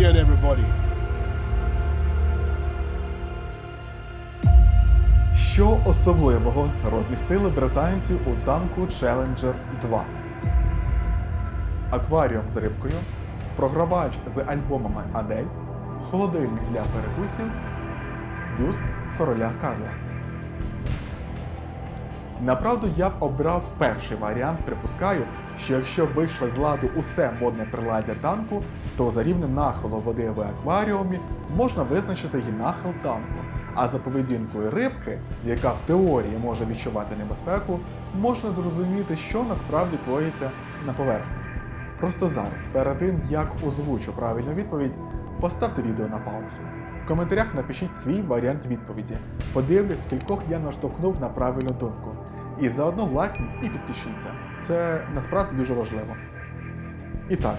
dear everybody. Що особливого розмістили британці у танку Challenger 2? Акваріум з рибкою, програвач з альбомами Адель, холодильник для перекусів, бюст короля Карла. Направду я б обрав перший варіант, припускаю, що якщо вийшло з ладу усе модне приладдя танку, то за рівнем нахилу води в акваріумі можна визначити і нахил танку. А за поведінкою рибки, яка в теорії може відчувати небезпеку, можна зрозуміти, що насправді коїться на поверхні. Просто зараз, перед тим як озвучу правильну відповідь, поставте відео на паузу. Коментарях напишіть свій варіант відповіді. Подивлюсь, кількох я наштовхнув на правильну думку. І заодно лайкніть і підпишіться. Це насправді дуже важливо. І так,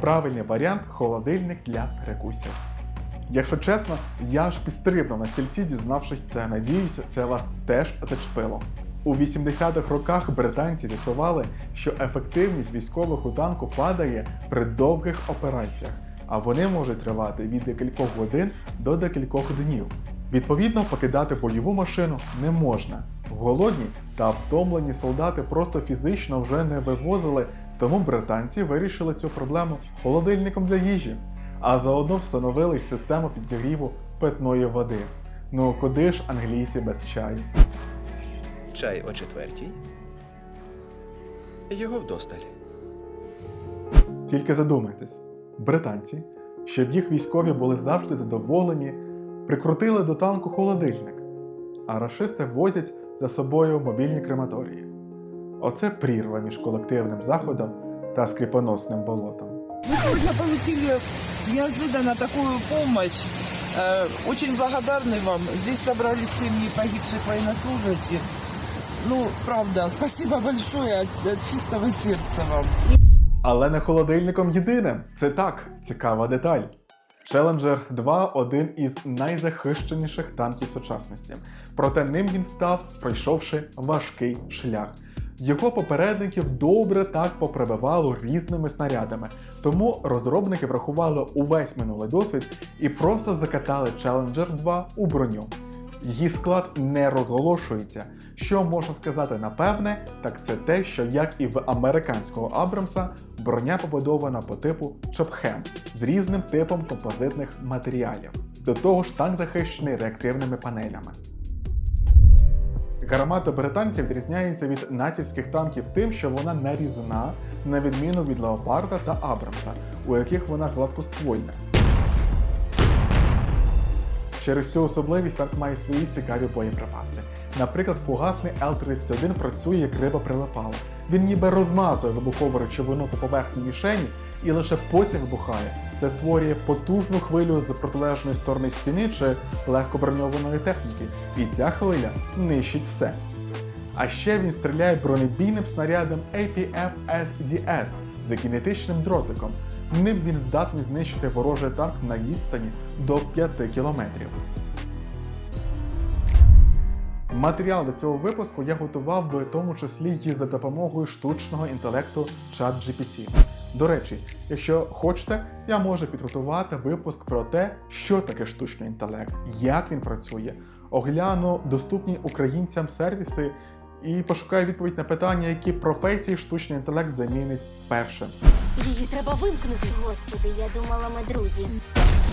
правильний варіант холодильник для перекусів. Якщо чесно, я ж підстрибнув на стільці, дізнавшись це. Надіюся, це вас теж зачепило. У 80-х роках британці з'ясували, що ефективність військових у танку падає при довгих операціях, а вони можуть тривати від декількох годин до декількох днів. Відповідно, покидати бойову машину не можна. Голодні та втомлені солдати просто фізично вже не вивозили, тому британці вирішили цю проблему холодильником для їжі, а заодно встановили систему підігріву питної води. Ну куди ж англійці без чаю? Чай о четвертій. Його вдосталь. Тільки задумайтесь, британці, щоб їх військові були завжди задоволені, прикрутили до танку холодильник, а рашисти возять за собою мобільні крематорії. Оце прірва між колективним заходом та скріпоносним болотом. Мы сегодня получили неожиданно такую помощь. Э, Очень благодарны вам. Здесь собрались семьи погибших военнослужащих. Ну, правда, спасибо большое от, от чистого сердца вам. Але не холодильником єдиним. Це так, цікава деталь. Challenger 2 один із найзахищеніших танків сучасності. Проте ним він став, пройшовши важкий шлях. Його попередників добре так поприбивало різними снарядами, тому розробники врахували увесь минулий досвід і просто закатали Challenger 2 у броню. Її склад не розголошується. Що можна сказати напевне, так це те, що як і в американського Абрамса, броня побудована по типу Чопхем з різним типом композитних матеріалів. До того ж, танк захищений реактивними панелями. Гармата британців відрізняється від націвських танків тим, що вона нарізна, на відміну від Леопарда та Абрамса, у яких вона гладкоствольна. Через цю особливість танк має свої цікаві боєприпаси. Наприклад, фугасний Л-31 працює як риба прилипала. Він ніби розмазує вибухову речовину по поверхні мішені і лише потім вибухає. Це створює потужну хвилю з протилежної сторони стіни чи легкоброньованої техніки, і ця хвиля нищить все. А ще він стріляє бронебійним снарядом APF-SDS за кінетичним дротиком. Ним він здатний знищити ворожий танк на відстані до 5 кілометрів. Матеріал до цього випуску я готував в тому числі і за допомогою штучного інтелекту ChatGPT. До речі, якщо хочете, я можу підготувати випуск про те, що таке штучний інтелект, як він працює, огляну доступні українцям сервіси і пошукаю відповідь на питання, які професії штучний інтелект замінить першим. Її треба вимкнути. Господи, я думала, ми друзі.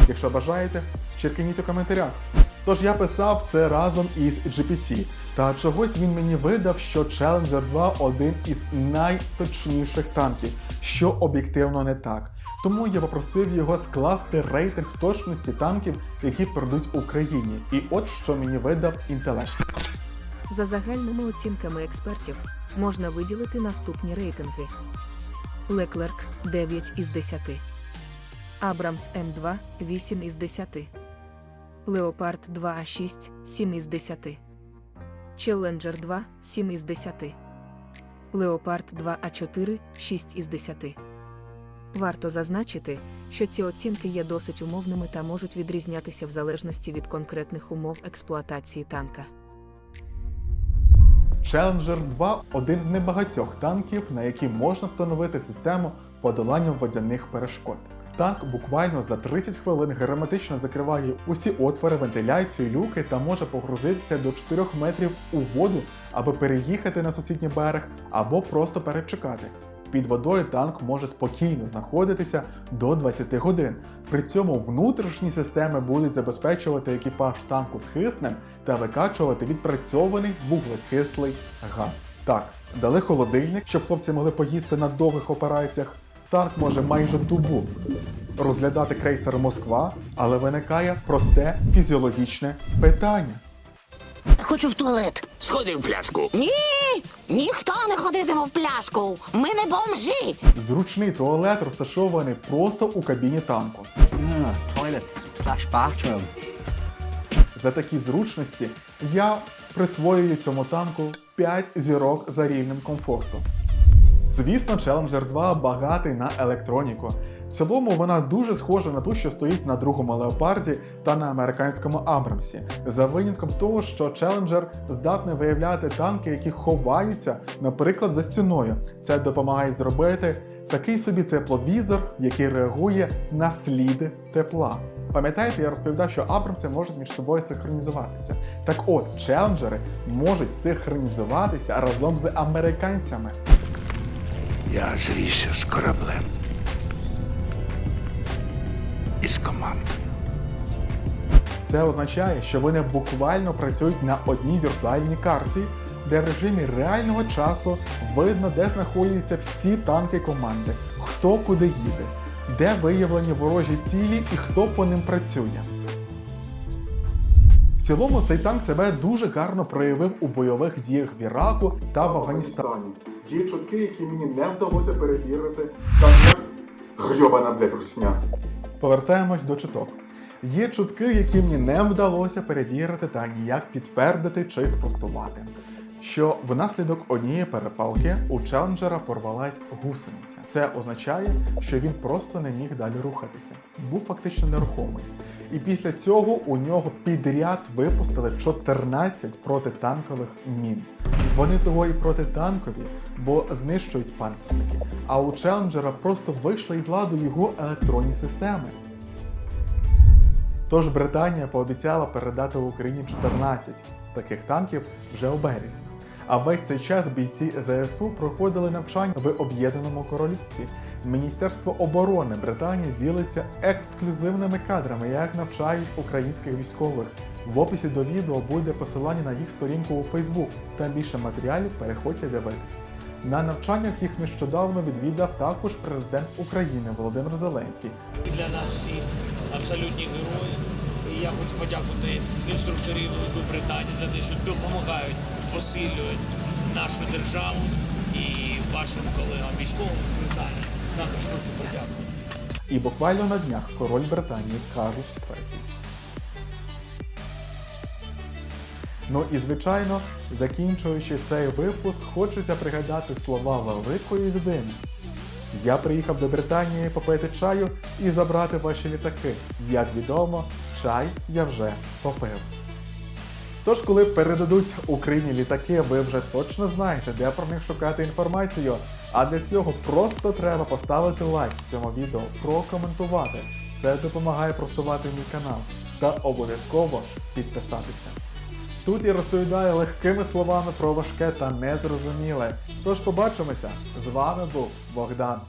Якщо бажаєте, черканіть у коментарях. Тож я писав це разом із GPT, та чогось він мені видав, що Challenger 2 один із найточніших танків, що об'єктивно не так. Тому я попросив його скласти рейтинг точності танків, які пройдуть Україні. І от що мені видав інтелект. За загальними оцінками експертів можна виділити наступні рейтинги: Леклерк 9 із 10, Абрамс М2 8 із 10, Леопард 2А6 7 із 10, Челленджер 2 7 із 10, Леопард 2А4 6 із 10. Варто зазначити, що ці оцінки є досить умовними та можуть відрізнятися в залежності від конкретних умов експлуатації танка. Challenger 2 один з небагатьох танків, на які можна встановити систему подолання водяних перешкод. Танк буквально за 30 хвилин герметично закриває усі отвори, вентиляцію, люки та може погрузитися до 4 метрів у воду, аби переїхати на сусідній берег або просто перечекати. Під водою танк може спокійно знаходитися до 20 годин. При цьому внутрішні системи будуть забезпечувати екіпаж танку киснем та викачувати відпрацьований вуглекислий газ. Так, дали холодильник, щоб хлопці могли поїсти на довгих операціях. Танк може майже добу розглядати крейсер Москва, але виникає просте фізіологічне питання. Хочу в туалет. Сходи в пляшку. Ні! Ніхто не ходитиме в пляшку. Ми не бомжі. Зручний туалет розташований просто у кабіні танку. Toilet slash bathroom. За такі зручності я присвоюю цьому танку 5 зірок за рівнем комфорту. Звісно, Challenger 2 багатий на електроніку. В цілому вона дуже схожа на ту, що стоїть на другому леопарді та на американському Абрамсі, за винятком того, що Challenger здатний виявляти танки, які ховаються, наприклад, за стіною. Це допомагає зробити такий собі тепловізор, який реагує на сліди тепла. Пам'ятаєте, я розповідав, що Абрамси можуть між собою синхронізуватися. Так от, челенджери можуть синхронізуватися разом з американцями. Я зрісся з кораблем. Із командою. Це означає, що вони буквально працюють на одній віртуальній карті, де в режимі реального часу видно, де знаходяться всі танки команди, хто куди їде, де виявлені ворожі цілі і хто по ним працює. В цілому цей танк себе дуже гарно проявив у бойових діях в Іраку та в Афганістані. Є чутки, які мені не вдалося перевірити. Там як грьобана, блядь, русня. Повертаємось до чуток. Є чутки, які мені не вдалося перевірити та ніяк підтвердити чи спростувати. Що внаслідок однієї перепалки у челенджера порвалась гусениця. Це означає, що він просто не міг далі рухатися, був фактично нерухомий. І після цього у нього підряд випустили 14 протитанкових мін. Вони того і протитанкові, бо знищують панцерники. А у челенджера просто вийшли із ладу його електронні системи. Тож Британія пообіцяла передати Україні 14 таких танків вже у березні. А весь цей час бійці ЗСУ проходили навчання в Об'єднаному Королівстві. Міністерство оборони Британії ділиться ексклюзивними кадрами, як навчають українських військових. В описі до відео буде посилання на їх сторінку у Facebook. Там більше матеріалів переходьте дивитися. На навчаннях їх нещодавно відвідав також президент України Володимир Зеленський, для нас всі абсолютні герої. І я хочу подякувати інструкторів Великої Британії за те, що допомагають, посилюють нашу державу і вашим колегам військовим в Британії. Також хочу подякувати. і буквально на днях король Британії Карл III. Ну і звичайно, закінчуючи цей випуск, хочеться пригадати слова великої людини. Я приїхав до Британії попити чаю і забрати ваші літаки. Як відомо, чай я вже попив. Тож, коли передадуть Україні літаки, ви вже точно знаєте, де про них шукати інформацію. А для цього просто треба поставити лайк цьому відео, прокоментувати. Це допомагає просувати мій канал та обов'язково підписатися. Тут я розповідаю легкими словами про важке та незрозуміле. Тож побачимося! З вами був Богдан.